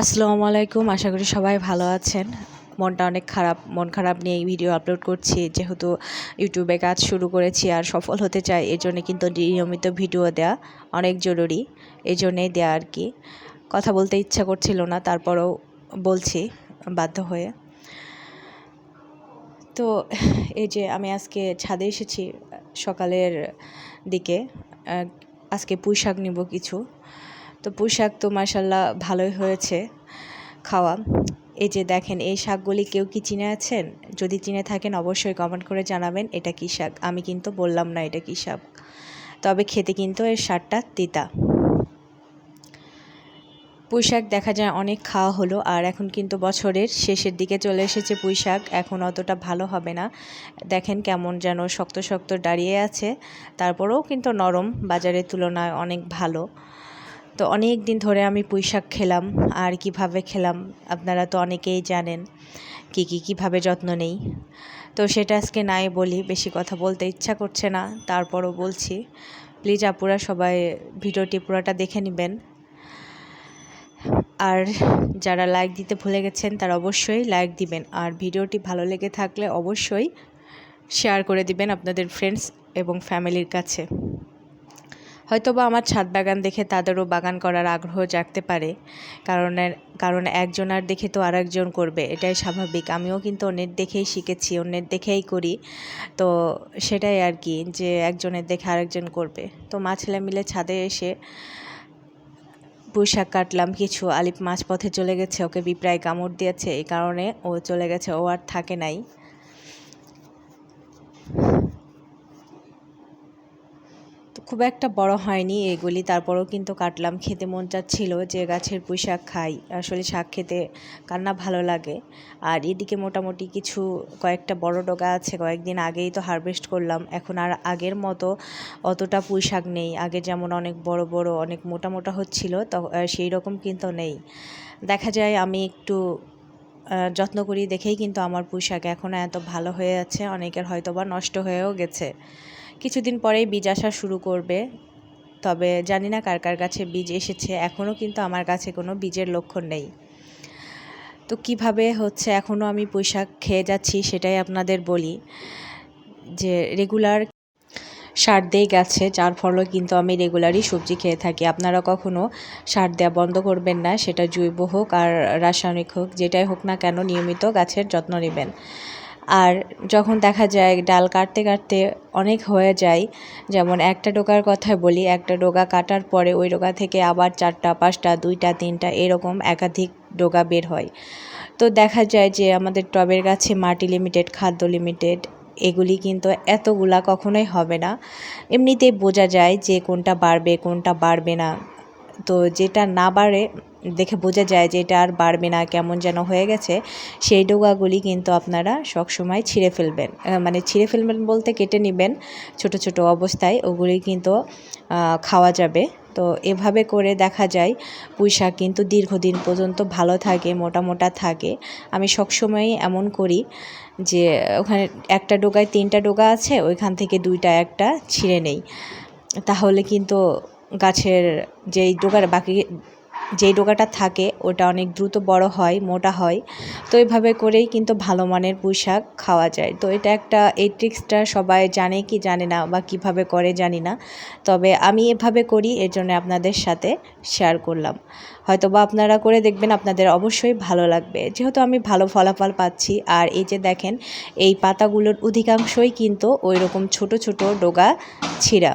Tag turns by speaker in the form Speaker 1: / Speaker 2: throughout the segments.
Speaker 1: আসসালামু আলাইকুম, আশা করি সবাই ভালো আছেন। মনটা অনেক খারাপ, মন খারাপ নিয়ে এই ভিডিও আপলোড করছি। যেহেতু ইউটিউবে কাজ শুরু করেছি আর সফল হতে চাই এর জন্য কিন্তু নিয়মিত ভিডিও দেওয়া অনেক জরুরি। এই জন্যেই দেওয়া আর কি। কথা বলতে ইচ্ছা করছিল না, তারপরেও বলছি, বাধ্য হয়ে। তো এই যে আমি আজকে ছাদে এসেছি, সকালের দিকে আজকে পুঁই শাক নিব কিছু। তো পুঁই শাক তো মাসাল্লাহ ভালোই হয়েছে খাওয়া। এই যে দেখেন, এই শাকগুলি কেউ কি চিনে আছেন? যদি চিনে থাকেন অবশ্যই কমেন্ট করে জানাবেন, এটা কী শাক? আমি কিন্তু বললাম না এটা কী শাক। তবে খেতে কিন্তু এর স্বাদটা তিতা। পুঁই শাক দেখা যায় অনেক খাওয়া হলো, আর এখন কিন্তু বছরের শেষের দিকে চলে এসেছে পুঁই শাক এখন অতটা ভালো হবে না। দেখেন কেমন যেন শক্ত শক্ত দাঁড়িয়ে আছে, তারপরেও কিন্তু নরম বাজারের তুলনায় অনেক ভালো। তো অনেক দিন ধরে আমি পুঁই শাক খেলাম, আর কীভাবে খেলাম আপনারা তো অনেকেই জানেন কী কী, কীভাবে যত্ন নেই। তো সেটা আজকে নাই বলি, বেশি কথা বলতে ইচ্ছা করছে না, তারপরও বলছি। প্লিজ আপুরা সবাই ভিডিওটি পুরোটা দেখে নেবেন। আর যারা লাইক দিতে ভুলে গেছেন, তারা অবশ্যই লাইক দিবেন। আর ভিডিওটি ভালো লেগে থাকলে অবশ্যই শেয়ার করে দিবেন আপনাদের ফ্রেন্ডস এবং ফ্যামিলির কাছে। হয়তো বা আমার ছাদ বাগান দেখে তাদেরও বাগান করার আগ্রহ জাগতে পারে। কারণ কারণ একজন আর দেখে তো আর একজন করবে, এটাই স্বাভাবিক। আমিও কিন্তু অন্যের দেখেই শিখেছি, অন্যের দেখেই করি। তো সেটাই আর কি, যে একজনের দেখে আরেকজন করবে। তো মা ছেলে মিলে ছাদে এসে পুঁইশাক কাটলাম, কিছু আলিপ মাছ পথে চলে গেছে, ওকে বিপ্রায় কামড় দিয়েছে। এই কারণে ও চলে গেছে, ও আর থাকে নাই। খুব একটা বড় হয়নি এগুলি। তারপরেও কিন্তু কাটলাম। খেতে মন চাচ্ছিল যে গাছের পুঁই শাক খাই। আসলে শাক খেতে কান্না ভালো লাগে। আর এদিকে মোটামুটি কিছু, কয়েকটা বড় ডগা আছে। কয়েকদিন আগেই তো হারভেস্ট করলাম। এখন আর আগের মতো অতটা পুঁই শাক নেই। আগে যেমন অনেক বড় বড়, অনেক মোটা মোটা হচ্ছিল, তো সেই রকম কিন্তু নেই। দেখা যায় আমি একটু যত্ন করি দেখেই কিন্তু আমার পুঁই শাক এখনও এত ভালো হয়ে আছে। অনেকের হয়তো বা নষ্ট হয়েও গেছে। কিছুদিন পরেই বীজ আসা শুরু করবে। তবে জানি না কার কার কাছে বীজ এসেছে এখনও কিন্তু আমার কাছে কোনো বীজের লক্ষণ নেই। তো কীভাবে হচ্ছে এখনও আমি পোশাক খেয়ে যাচ্ছি সেটাই আপনাদের বলি। যে রেগুলার সার দিয়ে গেছে, যার ফলে কিন্তু আমি রেগুলারই সবজি খেয়ে থাকি। আপনারা কখনও সার দেওয়া বন্ধ করবেন না, সেটা জৈব হোক আর রাসায়নিক হোক, যেটাই হোক না কেন নিয়মিত গাছের যত্ন নেবেন। আর যখন দেখা যায় ডাল কাটতে কাটতে অনেক হয়ে যায়, যেমন একটা ডোকার কথা বলি, একটা ডোকা কাটার পরে ওই ডোকা থেকে আবার চারটা, পাঁচটা, দুইটা, তিনটা এরকম একাধিক ডোকা বের হয়। তো দেখা যায় যে আমাদের টবের গাছে মাটি লিমিটেড খাদ্য লিমিটেড এগুলি কিন্তু এতগুলা কখনোই হবে না। এমনিতেই বোঝা যায় যে কোনটা বাড়বে কোনটা বাড়বে না। তো যেটা না বাড়ে দেখে বোঝা যায় যে এটা আর বাড়বে না, কেমন যেন হয়ে গেছে। সেই ডোগাগুলি কিন্তু আপনারা সবসময় ছিঁড়ে ফেলবেন মানে ছিঁড়ে ফেলবেন বলতে কেটে নেবেন ছোট ছোট অবস্থায়, ওগুলি কিন্তু খাওয়া যাবে। তো এভাবে করে দেখা যায়, পুঁই শাক কিন্তু দীর্ঘদিন পর্যন্ত ভালো থাকে, মোটা মোটা থাকে। আমি সবসময়ই এমন করি যে, ওখানে একটা ডোগায় তিনটা ডোগা আছে, ওইখান থেকে দুইটা একটা ছিঁড়ে নেই। তাহলে কিন্তু গাছের যেই ডোগার বাকি যেই ডোকাটা থাকে, ওটা অনেক দ্রুত বড় হয়, মোটা হয়। তো এভাবে করেই কিন্তু ভালো মানের পুঁই শাক খাওয়া যায়। তো এটা একটা এই ট্রিক্সটা সবাই জানে কি জানে না বা কীভাবে করে জানি না। তবে আমি এভাবে করি, এর জন্য আপনাদের সাথে শেয়ার করলাম। হয়তো বা আপনারা করে দেখবেন, আপনাদের অবশ্যই ভালো লাগবে। যেহেতু আমি ভালো ফলাফল পাচ্ছি, আর এই যে দেখেন, এই পাতাগুলোর অধিকাংশই কিন্তু ওই রকম ছোট ছোট ডোগা ছিঁড়া।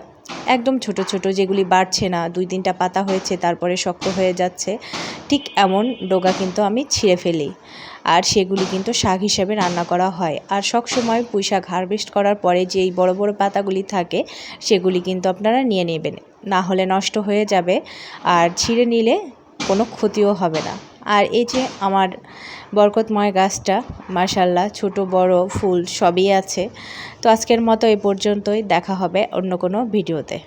Speaker 1: একদম ছোট ছোট যেগুলি বাড়ছে না, দুই তিনটা পাতা হয়েছে, তারপরে শক্ত হয়ে যাচ্ছে, ঠিক এমন ডোগা কিন্তু আমি ছিঁড়ে ফেলি। আর সেগুলি কিন্তু শাক হিসেবে রান্না করা হয়। আর সব সময় পুঁই শাক হারভেস্ট করার পরে যেই বড় বড় পাতাগুলি থাকে, সেগুলি কিন্তু আপনারা নিয়ে নেবেন। না হলে নষ্ট হয়ে যাবে, আর ছিঁড়ে নিলে কোনো ক্ষতিও হবে না। আর এই যে আমার বরকতময় গাছটা মার্শাল্লাহ ছোট, বড়, ফুল সবই আছে। তো আজকের মতো এই পর্যন্তই, দেখা হবে অন্য কোনো ভিডিওতে।